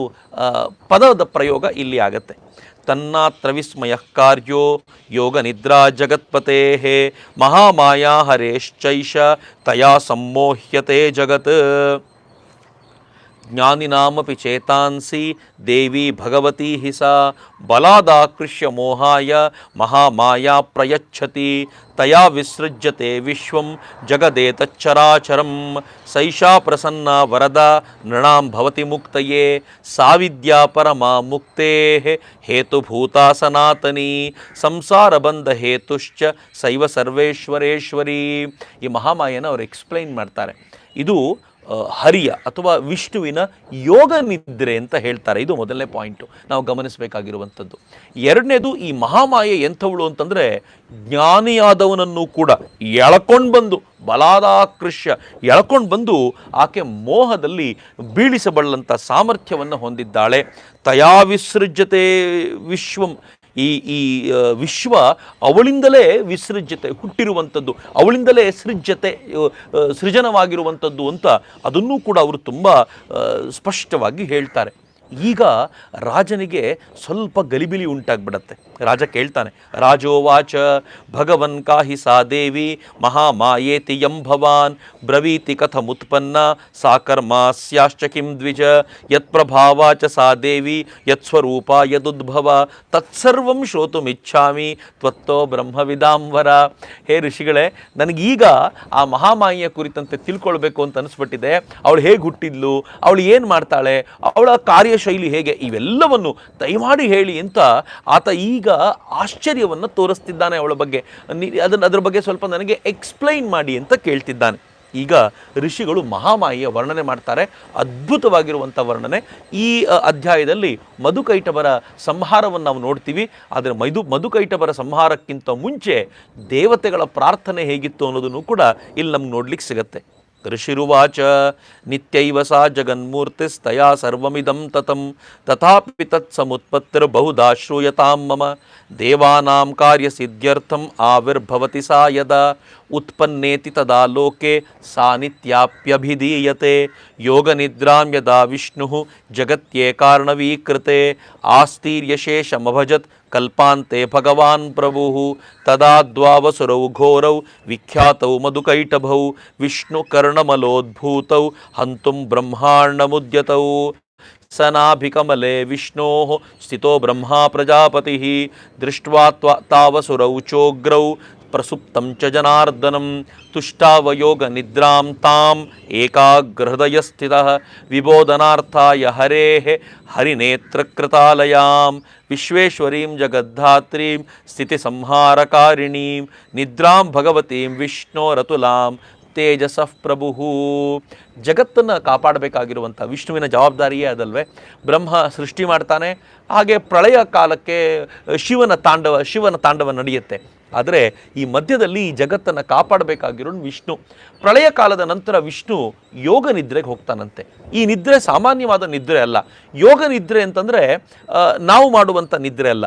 ಪದದ ಪ್ರಯೋಗ ಇಲ್ಲಿ ಆಗತ್ತೆ. ತನ್ನಾತ್ರ ವಿಸ್ಮಯ ಕಾರ್ಯೋ ಯೋಗ ನಿದ್ರಾ ಜಗತ್ಪತೆ ಮಹಾಮಾಯಾ ಹರೇಶ್ಚೈಷ ತಯಾ ಸಮ್ಮೋಹ್ಯತೆ ಜಗತ್. ಜ್ಞಾನಿನಾಮಪಿ ಚೇತಾಂಸಿ ದೇವಿ ಭಗವತಿ ಹಿಸ ಬಲಾದಾಕೃಷ್ಯ ಮೋಹಾಯ ಮಹಾಮಾಯಾ ಪ್ರಯಚ್ಛತಿ. ತಯಾ ವಿಸೃಜ್ಯತೆ ವಿಶ್ವಂ ಜಗದೇತಚ್ಚರಾಚರಂ. ಸೈಷಾ ಪ್ರಸನ್ನ ವರದ ನೃಣಾಂ ಭವತಿ ಮುಕ್ತಯೇ. ಸಾವಿದ್ಯಾ ಪರಮಾ ಮುಕ್ತೇ. ಹೇತುಭೂತಾ ಸನಾತನಿ. ಸಂಸಾರ ಬಂಧ ಹೇತುಶ್ಚ ಸೈವ ಸರ್ವೇಶ್ವರೇಶ್ವರಿ. ಈ ಮಹಾಮಾಯನ ಅವರು ಎಕ್ಸ್ಪ್ಲೈನ್ ಮಾಡ್ತಾರೆ. ಇದು ಹರಿಯ ಅಥವಾ ವಿಷ್ಣುವಿನ ಯೋಗ ನಿದ್ರೆ ಅಂತ ಹೇಳ್ತಾರೆ. ಇದು ಮೊದಲನೇ ಪಾಯಿಂಟು. ನಾವು ಗಮನಿಸಬೇಕಾಗಿರುವಂಥದ್ದು. ಎರಡನೇದು ಈ ಮಹಾಮಾಯೆ ಎಂಥವಳು ಅಂತಂದರೆ ಜ್ಞಾನಿಯಾದವನನ್ನು ಕೂಡ ಎಳ್ಕೊಂಡು ಬಂದು, ಬಲಾದಾಕೃಷ್ಯ ಎಳ್ಕೊಂಡು ಬಂದು ಆಕೆ ಮೋಹದಲ್ಲಿ ಬೀಳಿಸಬಲ್ಲಂಥ ಸಾಮರ್ಥ್ಯವನ್ನು ಹೊಂದಿದ್ದಾಳೆ. ತಯಾ ವಿಸೃಜ್ಯತೆ ವಿಶ್ವಂ ಈ ಈ ವಿಶ್ವ ಅವಳಿಂದಲೇ ವಿಸೃಜ್ಯತೆ, ಹುಟ್ಟಿರುವಂಥದ್ದು, ಅವಳಿಂದಲೇ ಸೃಜ್ಯತೆ ಸೃಜನವಾಗಿರುವಂಥದ್ದು ಅಂತ ಅದನ್ನೂ ಕೂಡ ಅವರು ತುಂಬ ಸ್ಪಷ್ಟವಾಗಿ ಹೇಳ್ತಾರೆ. ಈಗ ರಾಜನಿಗೆ ಸ್ವಲ್ಪ ಗಲಿಬಿಲಿ ಉಂಟಾಗ್ಬಿಡತ್ತೆ. ರಾಜ ಕೇಳ್ತಾನೆ, ರಾಜೋವಾಚ, ಭಗವನ್ ಕಾಹಿ ಸಾ ದೇವಿ ಮಹಾಮಾಯೇತಿ ಯಂ ಭವಾನ್, ಬ್ರವೀತಿ ಕಥಮುತ್ಪನ್ನ ಸಾ ಕರ್ಮಾಸ್ಯಾಶ್ಚ ಕಿಂ ದ್ವಿಜ ಯತ್ಪ್ರಭಾವಾಚ ಸಾ ದೇವಿ, ಯತ್ ಸ್ವರೂಪ ಯದುದ್ಭವ ತತ್ಸರ್ವಂ ಶ್ರೋತುಮಿಚ್ಛಾಮಿ ತ್ವತ್ತೋ ಬ್ರಹ್ಮವಿದಾಂವರ. ಹೇ ಋಷಿಗಳೇ, ನನಗೀಗ ಆ ಮಹಾಮಾಯಿಯ ಕುರಿತಂತೆ ತಿಳ್ಕೊಳ್ಬೇಕು ಅಂತ ಅನಿಸ್ಬಿಟ್ಟಿದೆ. ಅವಳು ಹೇಗೆ ಹುಟ್ಟಿದ್ಲು, ಅವಳು ಏನು ಮಾಡ್ತಾಳೆ, ಅವಳ ಕಾರ್ಯಶೈಲಿ ಹೇಗೆ, ಇವೆಲ್ಲವನ್ನು ದಯಮಾಡಿ ಹೇಳಿ ಅಂತ ಆತ ಈಗ ಆಶ್ಚರ್ಯವನ್ನು ತೋರಿಸ್ತಿದ್ದಾನೆ ಅವಳ ಬಗ್ಗೆ. ಅದನ್ನು, ಅದರ ಬಗ್ಗೆ ಸ್ವಲ್ಪ ನನಗೆ ಎಕ್ಸ್ಪ್ಲೈನ್ ಮಾಡಿ ಅಂತ ಕೇಳ್ತಿದ್ದಾನೆ. ಈಗ ಋಷಿಗಳು ಮಹಾಮಾಯಿಯ ವರ್ಣನೆ ಮಾಡ್ತಾರೆ. ಅದ್ಭುತವಾಗಿರುವಂಥ ವರ್ಣನೆ. ಈ ಅಧ್ಯಾಯದಲ್ಲಿ ಮಧುಕೈಟಬರ ಸಂಹಾರವನ್ನು ನಾವು ನೋಡ್ತೀವಿ. ಆದರೆ ಮೈದು ಮಧುಕೈಟಬರ ಸಂಹಾರಕ್ಕಿಂತ ಮುಂಚೆ ದೇವತೆಗಳ ಪ್ರಾರ್ಥನೆ ಹೇಗಿತ್ತು ಅನ್ನೋದನ್ನು ಕೂಡ ಇಲ್ಲಿ ನಮ್ಗೆ ನೋಡ್ಲಿಕ್ಕೆ ಸಿಗತ್ತೆ. ऋषिवाच नित्यैव सा जगन्मूर्तिस्तया सर्वमिदं तथा तथापि तत्समुत्पत्तिर्बहुधा श्रूयता मम, देवानां कार्यसिद्ध्यर्थम् आविर्भवति सा यदा, उत्पन्नेति तदा लोके सा नित्याप्यभिधीयते, योगनिद्रां यदा विष्णु जगत्येकार्णवीकृते, आस्तीर्यशेषमभजत् ಕಲ್ಪಾಂತೆ ಭಗವಾನ್ ಪ್ರಭು ತದಾ ದ್ವಾವಸುರೌ ಘೋರೌ, ವಿಖ್ಯಾತೌ ಮಧುಕೈಟಭೌ ವಿಷ್ಣುಕರ್ಣಮಲೋದ್ಭೂತೌ ಹಂತುಂ ಬ್ರಹ್ಮಾಂಡಮುದ್ಯತೌ. ಸನಾಭಿಕಮಲೆ ವಿಷ್ಣೋ, ಸ್ಥಿತೋ ಬ್ರಹ್ಮ ಪ್ರಜಾಪತಿ ದೃಷ್ಟ್ವಾ ತಾವಸುರೌ ಚೋಗ್ರೌ ಪ್ರಸುಪ್ತಂ ಚ ಜನಾರ್ದನಂ ತುಷ್ಟಾವಯೋಗ ನಿದ್ರಾಂ ತಾಂ ಏಕಾಗ್ರಹೃದಯಸ್ಥಿತಃ ವಿಬೋಧನಾರ್ಥಾಯ ಹರೇಃ ಹರಿನೇತ್ರಕೃತಾಲಯಾಂ ವಿಶ್ವೇಶ್ವರೀಂ ಜಗದ್ಧಾತ್ರೀಂ ಸ್ಥಿತಿಸಂಹಾರಕಾರಿಣೀಂ ನಿದ್ರಾಂ ಭಗವತೀಂ ವಿಷ್ಣೋರತುಲಾಂ ತೇಜಸಃ ಪ್ರಭು ಜಗತ್ತನ್ನು ಕಾಪಾಡಬೇಕಾಗಿರುವಂಥ ವಿಷ್ಣುವಿನ ಜವಾಬ್ದಾರಿಯೇ ಅದಲ್ವೇ? ಬ್ರಹ್ಮ ಸೃಷ್ಟಿ ಮಾಡ್ತಾನೆ, ಹಾಗೆ ಪ್ರಳಯ ಕಾಲಕ್ಕೆ ಶಿವನ ತಾಂಡವ ಶಿವನ ತಾಂಡವ ನಡೆಯುತ್ತೆ. ಆದರೆ ಈ ಮಧ್ಯದಲ್ಲಿ ಈ ಜಗತ್ತನ್ನು ಕಾಪಾಡಬೇಕಾಗಿರೋ ವಿಷ್ಣು. ಪ್ರಳಯ ಕಾಲದ ನಂತರ ವಿಷ್ಣು ಯೋಗ ನಿದ್ರೆಗೆ ಹೋಗ್ತಾನಂತೆ. ಈ ನಿದ್ರೆ ಸಾಮಾನ್ಯವಾದ ನಿದ್ರೆ ಅಲ್ಲ. ಯೋಗ ನಿದ್ರೆ ಅಂತಂದರೆ ನಾವು ಮಾಡುವಂಥ ನಿದ್ರೆ ಅಲ್ಲ.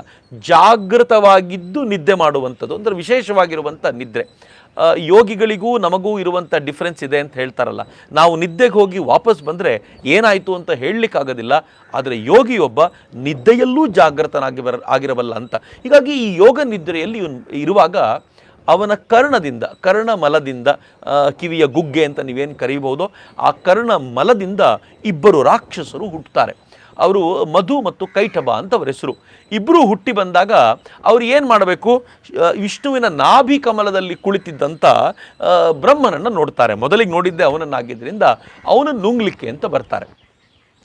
ಜಾಗೃತವಾಗಿದ್ದು ನಿದ್ದೆ ಮಾಡುವಂಥದ್ದು, ಅಂದರೆ ವಿಶೇಷವಾಗಿರುವಂಥ ನಿದ್ರೆ. ಯೋಗಿಗಳಿಗೂ ನಮಗೂ ಇರುವಂಥ ಡಿಫ್ರೆನ್ಸ್ ಇದೆ ಅಂತ ಹೇಳ್ತಾರಲ್ಲ. ನಾವು ನಿದ್ದೆಗೆ ಹೋಗಿ ವಾಪಸ್ ಬಂದರೆ ಏನಾಯಿತು ಅಂತ ಹೇಳಲಿಕ್ಕಾಗೋದಿಲ್ಲ. ಆದರೆ ಯೋಗಿಯೊಬ್ಬ ನಿದ್ದೆಯಲ್ಲೂ ಜಾಗೃತನಾಗಿ ಬರ, ಆಗಿರಬಲ್ಲ ಅಂತ. ಹೀಗಾಗಿ ಈ ಯೋಗ ನಿದ್ರೆಯಲ್ಲಿ ಇರುವಾಗ ಅವನ ಕರ್ಣದಿಂದ ಕರ್ಣ ಮಲದಿಂದ ಕಿವಿಯ ಗುಗ್ಗೆ ಅಂತ ನೀವೇನು ಕರೀಬಹುದು, ಆ ಕರ್ಣ ಮಲದಿಂದ ಇಬ್ಬರು ರಾಕ್ಷಸರು ಹುಟ್ಟುತ್ತಾರೆ ಅವರು ಮಧು ಮತ್ತು ಕೈಟಬ ಅಂತ ಅವರ ಹೆಸರು. ಇಬ್ಬರು ಹುಟ್ಟಿ ಬಂದಾಗ ಅವ್ರು ಏನು ಮಾಡಬೇಕು? ವಿಷ್ಣುವಿನ ನಾಭಿ ಕಮಲದಲ್ಲಿ ಕುಳಿತಿದ್ದಂಥ ಬ್ರಹ್ಮನನ್ನು ನೋಡ್ತಾರೆ. ಮೊದಲಿಗೆ ನೋಡಿದ್ದೆ ಅವನನ್ನಾಗಿದ್ದರಿಂದ ಅವನನ್ನು ನುಂಗ್ಲಿಕ್ಕೆ ಅಂತ ಬರ್ತಾರೆ.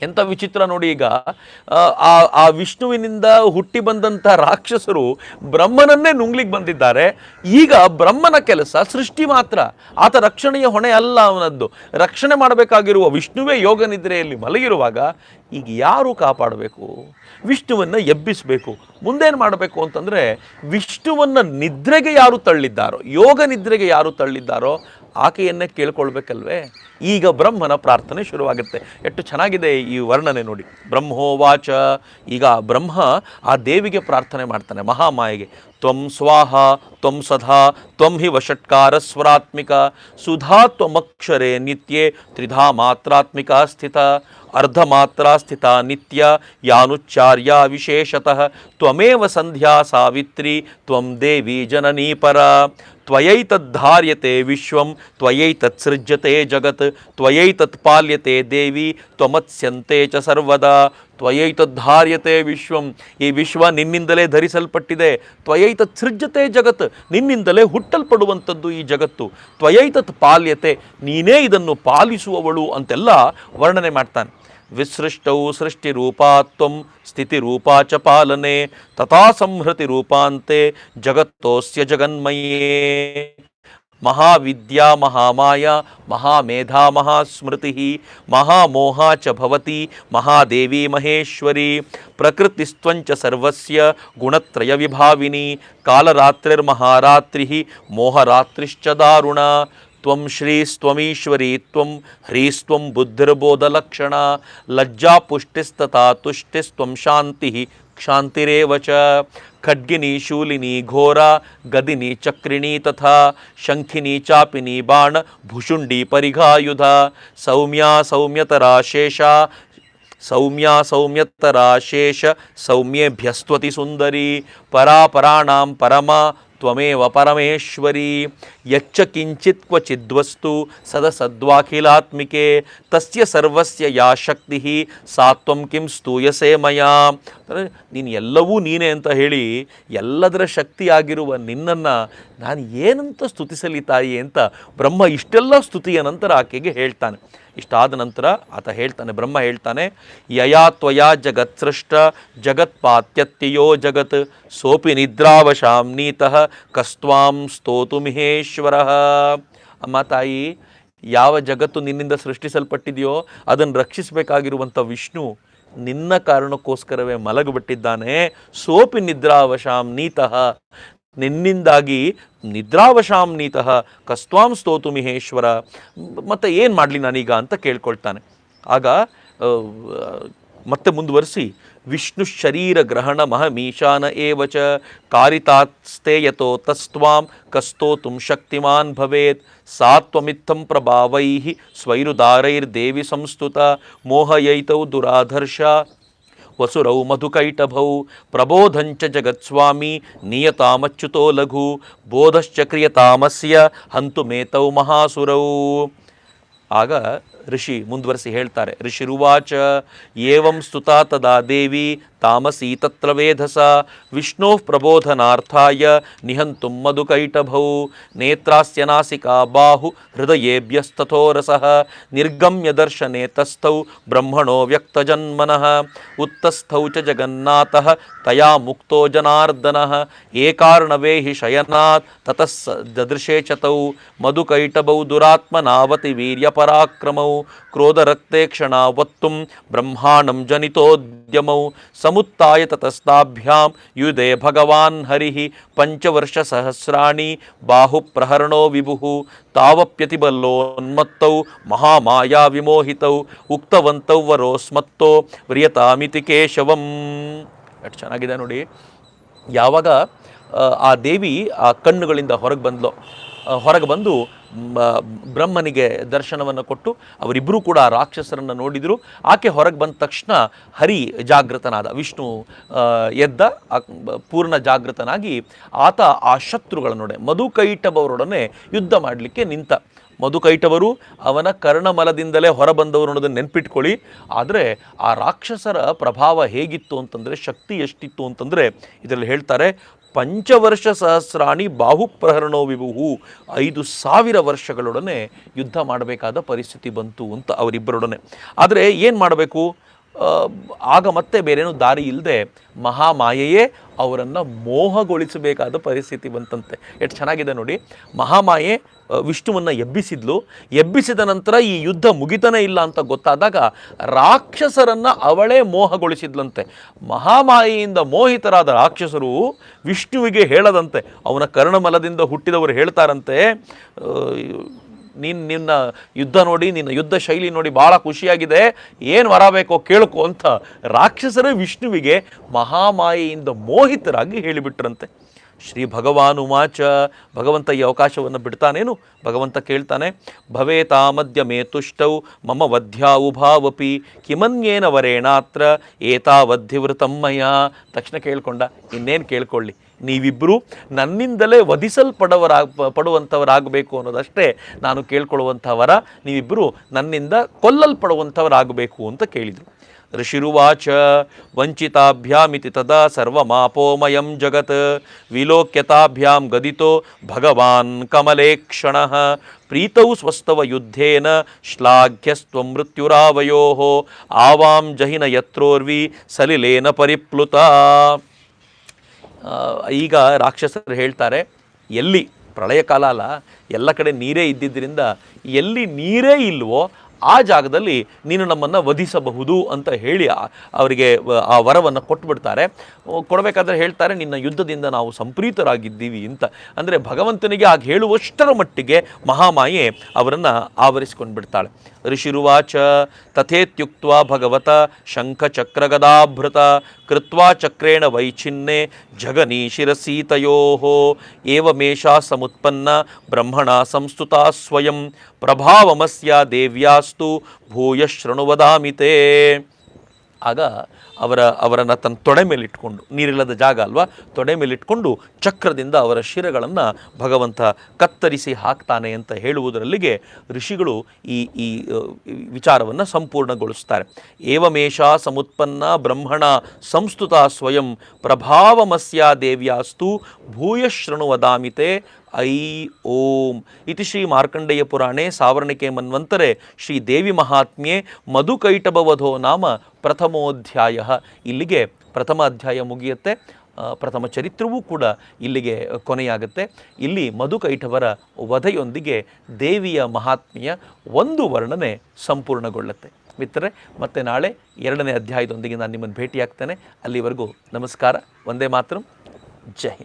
ಎಂಥ ವಿಚಿತ್ರ ನೋಡಿ ಈಗ ಆ, ಆ ವಿಷ್ಣುವಿನಿಂದ ಹುಟ್ಟಿ ಬಂದಂಥ ರಾಕ್ಷಸರು ಬ್ರಹ್ಮನನ್ನೇ ನುಂಗ್ಲಿಕ್ಕೆ ಬಂದಿದ್ದಾರೆ. ಈಗ ಬ್ರಹ್ಮನ ಕೆಲಸ ಸೃಷ್ಟಿ ಮಾತ್ರ. ಆತ ರಕ್ಷಣೆಯ ಹೊಣೆ ಅಲ್ಲ ಅವನದ್ದು. ರಕ್ಷಣೆ ಮಾಡಬೇಕಾಗಿರುವ ವಿಷ್ಣುವೇ ಯೋಗ ನಿದ್ರೆಯಲ್ಲಿ ಮಲಗಿರುವಾಗ ಈಗ ಯಾರು ಕಾಪಾಡಬೇಕು? ವಿಷ್ಣುವನ್ನು ಎಬ್ಬಿಸಬೇಕು. ಮುಂದೇನು ಮಾಡಬೇಕು ಅಂತಂದರೆ ವಿಷ್ಣುವನ್ನು ನಿದ್ರೆಗೆ ಯಾರು ತಳ್ಳಿದ್ದಾರೋ ಯೋಗ ನಿದ್ರೆಗೆ ಯಾರು ತಳ್ಳಿದ್ದಾರೋ ಆಕೆಯನ್ನೇ ಕೇಳ್ಕೊಳ್ಬೇಕಲ್ವೇ? ಈಗ ಬ್ರಹ್ಮನ ಪ್ರಾರ್ಥನೆ ಶುರುವಾಗುತ್ತೆ. ಎಷ್ಟು ಚೆನ್ನಾಗಿದೆ ಈ ವರ್ಣನೆ ನೋಡಿ. ಬ್ರಹ್ಮೋವಾಚ. ಈಗ ಬ್ರಹ್ಮ ಆ ದೇವಿಗೆ ಪ್ರಾರ್ಥನೆ ಮಾಡ್ತಾನೆ ಮಹಾಮಾಯೆಗೆ. ತ್ವಂ ಸ್ವಾಹ ತ್ವಂ ಸದಾ ತ್ವಂ ಹಿ ವಷಟ್ಕಾರ ಸ್ವರಾತ್ಮಿಕ ಸುಧಾ ತ್ವಮಕ್ಷರೇ ನಿತ್ಯೆ ತ್ರಿಧಾ ಮಾತ್ರಾತ್ಮಿಕ ಸ್ಥಿತ ಅರ್ಧ ಮಾತ್ರ ಸ್ಥಿತ ನಿತ್ಯ ಯಾನುಚ್ಚಾರ್ಯ ವಿಶೇಷತಃ ತ್ವಮೇವ ಸಂಧ್ಯಾ ಸಾವಿತ್ರಿ ತ್ವಂ ದೇವಿ ಜನನೀ ಪರ ತ್ವಯೈತದ್ಧಾರ್ಯತೆ ವಿಶ್ವಂ ತ್ವಯೈತತ್ಸೃಜ್ಯತೆ ಜಗತ್ ತ್ವಯೈತತ್ ಪಾಲ್ಯತೆ ದೇವಿ ತ್ವಮತ್ಸ್ಯಂತೆ ಚ ಸರ್ವದಾ ತ್ವಯೈತದ್ಧಾರ್ಯತೆ ವಿಶ್ವಂ. ಈ ವಿಶ್ವ ನಿನ್ನಿಂದಲೇ ಧರಿಸಲ್ಪಟ್ಟಿದೆ. ತ್ವಯೈತತ್ ಸೃಜ್ಯತೆ ಜಗತ್, ನಿನ್ನಿಂದಲೇ ಹುಟ್ಟಲ್ಪಡುವಂಥದ್ದು ಈ ಜಗತ್ತು. ತ್ವಯೈತತ್ ಪಾಲ್ಯತೆ, ನೀನೇ ಇದನ್ನು ಪಾಲಿಸುವವಳು ಅಂತೆಲ್ಲ ವರ್ಣನೆ ಮಾಡ್ತಾನೆ. ವಿಸೃಷ್ಟೌ ಸೃಷ್ಟಿರೂಪಾತ್ವಂ ಸ್ಥಿತಿರೂಪಾ ಚ ಪಾಲನೆ, ತಥಾ ಸಂಹೃತಿ ರೂಪಾಂತೆ, ಜಗತ್ತೋಸ್ಯ ಜಗನ್ಮಯೇ. महाविद्या महामाया, महामेधा महास्मृति, महामोहा च भवती, महादेवी महेश्वरी प्रकृतिस्त्वञ्च सर्वस्य गुणत्रय विभाविनी कालरात्रिर्महारात्रिः, मोहरात्रिश्च दारुणा, त्वं श्रीस्त्वमीश्वरी, त्वं ह्रीस्त्वं बुद्धिर्बोधलक्षणा लज्जापुष्टिस्तथा तुष्टिस्त्वं शान्तिः, क्षान्तिरेव च। खड्गिनी, शूलिनी, घोरा, गदिनी, चक्रिणी तथा शंखिनी, चापिनी, बाण, भुषुंडी, परिघायुधा, सौम्या, सौम्यतरा, शेषा, सौम्या, सौम्यतरा, शेष सौम्येभ्यस्वति सुंदरी परा पराणाम परमा ತ್ವಮೇವ ಪರಮೇಶ್ವರಿ, ಯಚ್ಚ ಕಿಂಚಿತ್ ಕ್ವಚಿದ್ವಸ್ತು ಸದಸದ್ವಾಖಿಲಾತ್ಮಿಕೆ ತಸ್ಯ ಸರ್ವಸ್ಯ ಯಾ ಶಕ್ತಿ, ಸಾ ತ್ವಂ ಕಿಂ ಸ್ತೂಯಸೆ ಮಯಾ. ನೀನು ಎಲ್ಲವೂ ನೀನೇ ಅಂತ ಹೇಳಿ ಎಲ್ಲದರ ಶಕ್ತಿಯಾಗಿರುವ ನಿನ್ನನ್ನು ನಾನು ಏನಂತ ಸ್ತುತಿಸಲಿ ತಾಯಿ ಅಂತ ಬ್ರಹ್ಮ ಇಷ್ಟೆಲ್ಲ ಸ್ತುತಿಯ ನಂತರ ಆಕೆಗೆ ಹೇಳ್ತಾನೆ. ಇಷ್ಟಾದ ನಂತರ ಆತ ಹೇಳ್ತಾನೆ, ಬ್ರಹ್ಮ ಹೇಳ್ತಾನೆ, ಯಯಾ ತ್ವಯಾ ಜಗತ್ ಸೃಷ್ಟ ಜಗತ್ಪಾತ್ಯತ್ಯಯೋ ಜಗತ್, ಸೋಪಿ ನಿದ್ರಾವಶಾಂ ನೀತಃ, ಕಸ್ತ್ವಾಂ ಸ್ತೋತು ಮಿಹೇಶ್ವರ. ಅಮ್ಮ ತಾಯಿ, ಯಾವ ಜಗತ್ತು ನಿನ್ನಿಂದ ಸೃಷ್ಟಿಸಲ್ಪಟ್ಟಿದೆಯೋ ಅದನ್ನು ರಕ್ಷಿಸಬೇಕಾಗಿರುವಂಥ ವಿಷ್ಣು ನಿನ್ನ ಕಾರಣಕ್ಕೋಸ್ಕರವೇ ಮಲಗಿಬಿಟ್ಟಿದ್ದಾನೆ ಸೋಪಿ ನಿದ್ರಾವಶಾಂ ನೀತಃ ನಿನ್ನಿಂದಾಗಿ ನಿದ್ರಾವಶಾಂ ನೀತಃ ಕಸ್ತ್ವಾಂ ಸ್ತೋತು ಮಿಹೇಶ್ವರ. ಮತ್ತು ಏನು ಮಾಡಲಿ ನಾನೀಗ ಅಂತ ಕೇಳ್ಕೊಳ್ತಾನೆ. ಆಗ ಮತ್ತೆ ಮುಂದುವರಿಸಿ, ವಿಷ್ಣು ಶರೀರ ಗ್ರಹಣ ಮಹಮೀಶಾನ ಏವಚ ಕಾರಿತಾತ್ಸ್ತೇಯತೋ ತಸ್ತ್ವಾಂ ಕಸ್ತೋತುಂ ಶಕ್ತಿಮಾನ್ ಭವೇತ್ ಸಾತ್ವಮಿತ್ತಂ ಪ್ರಭಾವೈ ಸ್ವೈರುದಾರೈರ್ದೇವಿ ಸಂಸ್ತುತ, ಮೋಹಯೈತೌ ದುರಾಧರ್ಷ. వసురౌ మధుకైటభౌ ప్రబోధంచ జగత్స్వామి నియతామచ్యుతో లఘు బోధశ్చక్రియతామస్య హంతుమేతౌ మహాసురౌ ఆగా ಋಷಿ ಮುಂದುವರಿಸಿ ಹೇಳ್ತಾರೆ. ಋಷಿರುವಾಚ ಏವಂ ಸ್ತುತಾ ತದಾ ದೇವಿ, ತಾಮಸಿ ತತ್ರ ವೇಧಸ ವಿಷ್ಣೋ ಪ್ರಬೋಧನಾರ್ಥಾಯ, ನಿಹಂತುಂ ಮಧುಕೈಟಭೌ, ನೇತ್ರಾಸ್ಯ ನಾಸಿಕಾ ಬಾಹು, ಹೃದಯೇಭ್ಯಸ್ತಥೋ ರಸಃ, ನಿರ್ಗಮ್ಯ ದರ್ಶನೆ ತಸ್ಥೌ, ಬ್ರಹ್ಮಣೋ ವ್ಯಕ್ತಜನ್ಮನಃ, ಉತ್ತಸ್ಥೌ ಚ ಜಗನ್ನಾಥಃ, ತಯಾ ಮುಕ್ತೋ ಜನಾರ್ದನಃ, ಏಕಾರ್ಣವೇ ಹಿ ಶಯನಾತ್ ತತಃ ಸ ದದೃಶೇ ಚ ತೌ ಮಧುಕೈಟಭೌ ದುರಾತ್ಮನಾವತಿ ವೀರ್ಯಪರಾಕ್ರಮೌ ಕ್ರೋಧರಕ್ತೆ ಕ್ಷಣಾವತ್ತುಂ ಬ್ರಹ್ಮಾಣಂ ಜನಿತೋದ್ಯಮೌ ಸಮುತ್ತಾಯ ತತಸ್ತಾಭ್ಯಾಂ ಯುಧೆ ಭಗವಾನ್ ಹರಿಃ ಪಂಚವರ್ಷಸಹಸ್ರಾಣಿ ಬಾಹುಪ್ರಹರಣೋ ವಿಭು ತಾವಪ್ಯತಿಬಲ್ಲೋನ್ಮತ್ತೌ ಮಹಾಮಾಯಾ ವಿಮೋಹಿತೌ ಉಕ್ತವಂತೌ ವರೋಸ್ಮತ್ತೋ ವ್ರಿಯತಾಮಿತಿ ಕೇಶವಂ. ಎಷ್ಟು ಚೆನ್ನಾಗಿದೆ ನೋಡಿ. ಯಾವಾಗ ಆ, ದೇವಿ ಆ ಕಣ್ಣುಗಳಿಂದ ಹೊರಗೆ ಬಂದ್ಲು. ಹೊರಗೆ ಬಂದು ಬ್ರಹ್ಮನಿಗೆ ದರ್ಶನವನ್ನು ಕೊಟ್ಟು ಅವರಿಬ್ಬರೂ ಕೂಡ ರಾಕ್ಷಸರನ್ನು ನೋಡಿದರು. ಆಕೆ ಹೊರಗೆ ಬಂದ ತಕ್ಷಣ ಹರಿ ಜಾಗೃತನಾದ, ವಿಷ್ಣು ಎದ್ದ ಪೂರ್ಣ ಜಾಗೃತನಾಗಿ ಆತ ಆ ಶತ್ರುಗಳನ್ನೊಡೆ ಮಧುಕೈಟಬವರೊಡನೆ ಯುದ್ಧ ಮಾಡಲಿಕ್ಕೆ ನಿಂತ. ಮಧುಕೈಟವರು ಅವನ ಕರ್ಣಮಲದಿಂದಲೇ ಹೊರಬಂದವರು ಅನ್ನೋದನ್ನು ನೆನ್ಪಿಟ್ಕೊಳ್ಳಿ. ಆದರೆ ಆ ರಾಕ್ಷಸರ ಪ್ರಭಾವ ಹೇಗಿತ್ತು ಅಂತಂದರೆ, ಶಕ್ತಿ ಎಷ್ಟಿತ್ತು ಅಂತಂದರೆ, ಇದರಲ್ಲಿ ಹೇಳ್ತಾರೆ ಪಂಚವರ್ಷ ಸಹಸ್ರಾಣಿ ಬಾಹುಪ್ರಹರಣೋ ವಿಭುಹು. ಐದು ಸಾವಿರ ವರ್ಷಗಳೊಡನೆ ಯುದ್ಧ ಮಾಡಬೇಕಾದ ಪರಿಸ್ಥಿತಿ ಬಂತು ಅಂತ ಅವರಿಬ್ಬರೊಡನೆ. ಆದರೆ ಏನು ಮಾಡಬೇಕು? ಆಗ ಮತ್ತೆ ಬೇರೇನೂ ದಾರಿ ಇಲ್ಲದೆ ಮಹಾಮಾಯೆಯೇ ಅವರನ್ನು ಮೋಹಗೊಳಿಸಬೇಕಾದ ಪರಿಸ್ಥಿತಿ ಬಂತಂತೆ. ಎಷ್ಟು ಚೆನ್ನಾಗಿದೆ ನೋಡಿ. ಮಹಾಮಾಯೆ ವಿಷ್ಣುವನ್ನು ಎಬ್ಬಿಸಿದ್ಲು. ಎಬ್ಬಿಸಿದ ನಂತರ ಈ ಯುದ್ಧ ಮುಗಿತನೇ ಇಲ್ಲ ಅಂತ ಗೊತ್ತಾದಾಗ ರಾಕ್ಷಸರನ್ನು ಅವಳೇ ಮೋಹಗೊಳಿಸಿದ್ಲಂತೆ. ಮಹಾಮಾಯಿಯಿಂದ ಮೋಹಿತರಾದ ರಾಕ್ಷಸರು ವಿಷ್ಣುವಿಗೆ ಹೇಳದಂತೆ, ಅವನ ಕರ್ಣಮಲದಿಂದ ಹುಟ್ಟಿದವರು ಹೇಳ್ತಾರಂತೆ ನೀನು, ನಿನ್ನ ಯುದ್ಧ ನೋಡಿ, ನಿನ್ನ ಯುದ್ಧ ಶೈಲಿ ನೋಡಿ ಭಾಳ ಖುಷಿಯಾಗಿದೆ. ಏನು ವರ ಬೇಕೋ ಕೇಳ್ಕೊ ಅಂತ ರಾಕ್ಷಸರೇ ವಿಷ್ಣುವಿಗೆ ಮಹಾಮಾಯೆಯಿಂದ ಮೋಹಿತರಾಗಿ ಹೇಳಿಬಿಟ್ರಂತೆ. ಶ್ರೀ ಭಗವಾನುಮಾಚ ಭಗವಂತ ಈ ಅವಕಾಶವನ್ನು ಬಿಡ್ತಾನೇನು? ಭಗವಂತ ಕೇಳ್ತಾನೆ ಭವೇತಾ ಮಧ್ಯ ಮೇ ತುಷ್ಟೌ ಮಮ ವಧ್ಯಾವುಭಾವಪಿ ಕಿಮನ್ಯೇನ ವರೇಣಾತ್ರ ಏತಾವಧಿವೃತಮ್ಮಯ ಮಯ. ತಕ್ಷಣ ಕೇಳ್ಕೊಂಡ, ಇನ್ನೇನು ಕೇಳ್ಕೊಳ್ಳಿ? ನೀವಿಬ್ಬರು ನನ್ನಿಂದಲೇ ವಧಿಸಲ್ಪಡವರಾಗ ಪಡುವಂಥವರಾಗಬೇಕು ಅನ್ನೋದಷ್ಟೇ ನಾನು ಕೇಳ್ಕೊಳ್ಳುವಂಥವರ ನೀವಿಬ್ಬರು ನನ್ನಿಂದ ಕೊಲ್ಲಲ್ಪಡುವಂಥವರಾಗಬೇಕು ಅಂತ ಕೇಳಿದರು. ಋಷಿರುವಾಚ ವಂಚಿತಾಭ್ಯಾಮಿತಿ ತದಾ ಸರ್ವಮಾಪೋಮಯಂ ಜಗತ್ ವಿಲೋಕ್ಯತಾಭ್ಯಾಂ ಗದಿತೋ ಭಗವಾನ್ ಕಮಲೇಕ್ಷಣ ಪ್ರೀತೌ ಸ್ವಸ್ತವ ಯುದ್ಧೇನ ಶ್ಲಾಘ್ಯಸ್ತ್ವ ಮೃತ್ಯುರಾವಯೋ ಆವಾಂ ಜಹಿನ ಯತ್ರೋರ್ವಿ ಸಲಿಲೇನ ಪರಿಪ್ಲುತ ಈಗ ರಾಕ್ಷಸರು ಹೇಳ್ತಾರೆ, ಎಲ್ಲಿ? ಪ್ರಳಯ ಕಾಲ ಅಲ್ಲ, ಎಲ್ಲ ಕಡೆ ನೀರೇ ಇದ್ದಿದ್ದರಿಂದ ಎಲ್ಲಿ ನೀರೇ ಇಲ್ವೋ ಆ ಜಾಗದಲ್ಲಿ ನೀನು ನಮ್ಮನ್ನು ವಧಿಸಬಹುದು ಅಂತ ಹೇಳಿ ಅವರಿಗೆ ಆ ವರವನ್ನು ಕೊಟ್ಬಿಡ್ತಾರೆ. ಕೊಡಬೇಕಾದ್ರೆ ಹೇಳ್ತಾರೆ, ನಿನ್ನ ಯುದ್ಧದಿಂದ ನಾವು ಸಂಪ್ರೀತರಾಗಿದ್ದೀವಿ ಅಂತ. ಅಂದರೆ ಭಗವಂತನಿಗೆ ಆಗ ಹೇಳುವಷ್ಟರ ಮಟ್ಟಿಗೆ ಮಹಾಮಾಯೆ ಅವರನ್ನು ಆವರಿಸ್ಕೊಂಡು ಬಿಡ್ತಾಳೆ ಋಷಿರುವಾಚ ತಥೇತ್ಯುಕ್ತ ಭಗವತ, ಶಂಖಚಕ್ರಗದಾಭೃತ, ಕೃತ್ವಾ ಚಕ್ರೇಣ ವೈಚಿನ್ನೆ ಜಗನಿ ಶಿರಸೀತಯೋ, ಏವಮೇಷಾ ಸಮುತ್ಪನ್ನ, ಬ್ರಹ್ಮಣ ಸಂಸ್ತುತ ಸ್ವಯಂ, ಪ್ರಭಾವಮಸ್ಯ ದೇವ್ಯಾಸ್ತು ಭೂಯ ಶೃಣುವದಾಮಿತೆ ಆಗ ಅವರ, ಅವರನ್ನು ತನ್ನ ತೊಡೆ ಮೇಲೆ ಇಟ್ಕೊಂಡು ನೀರಿಲ್ಲದ ಜಾಗ ಅಲ್ವಾ? ತೊಡೆ ಮೇಲೆ ಇಟ್ಕೊಂಡು ಚಕ್ರದಿಂದ ಅವರ ಶಿರಗಳನ್ನು ಭಗವಂತ ಕತ್ತರಿಸಿ ಹಾಕ್ತಾನೆ ಅಂತ ಹೇಳುವುದರಲ್ಲಿಗೆ ಋಷಿಗಳು ಈ ಈ ವಿಚಾರವನ್ನು ಸಂಪೂರ್ಣಗೊಳಿಸ್ತಾರೆ. ಏವಮೇಷ ಸಮುತ್ಪನ್ನ ಬ್ರಹ್ಮಣ ಸಂಸ್ತುತ ಸ್ವಯಂ ಪ್ರಭಾವಮಸ್ಯ ದೇವ್ಯಾಸ್ತು ಭೂಯಶೃಣು ವದಾಮಿತೆ ಐ ಓಂ. ಇತಿ ಶ್ರೀ ಮಾರ್ಕಂಡೇಯ ಪುರಾಣೆ ಸಾವರ್ಣಿಕೆ ಮನ್ವಂತರೆ ಶ್ರೀ ದೇವಿ ಮಹಾತ್ಮ್ಯೆ ಮಧುಕೈಟಭವಧೋ ನಾಮ ಪ್ರಥಮೋಧ್ಯಾಯ. ಇಲ್ಲಿಗೆ ಪ್ರಥಮ ಅಧ್ಯಾಯ ಮುಗಿಯುತ್ತೆ. ಪ್ರಥಮ ಚರಿತ್ರವೂ ಕೂಡ ಇಲ್ಲಿಗೆ ಕೊನೆಯಾಗುತ್ತೆ. ಇಲ್ಲಿ ಮಧುಕೈಠವರ ವಧೆಯೊಂದಿಗೆ ದೇವಿಯ ಮಹಾತ್ಮೆಯ ಒಂದು ವರ್ಣನೆ ಸಂಪೂರ್ಣಗೊಳ್ಳುತ್ತೆ. ಮಿತ್ರರೆ, ಮತ್ತೆ ನಾಳೆ ಎರಡನೇ ಅಧ್ಯಾಯದೊಂದಿಗೆ ನಾನು ನಿಮ್ಮನ್ನು ಭೇಟಿಯಾಗ್ತೇನೆ. ಅಲ್ಲಿವರೆಗೂ ನಮಸ್ಕಾರ ಒಂದೇ ಮಾತ್ರ, ಜೈ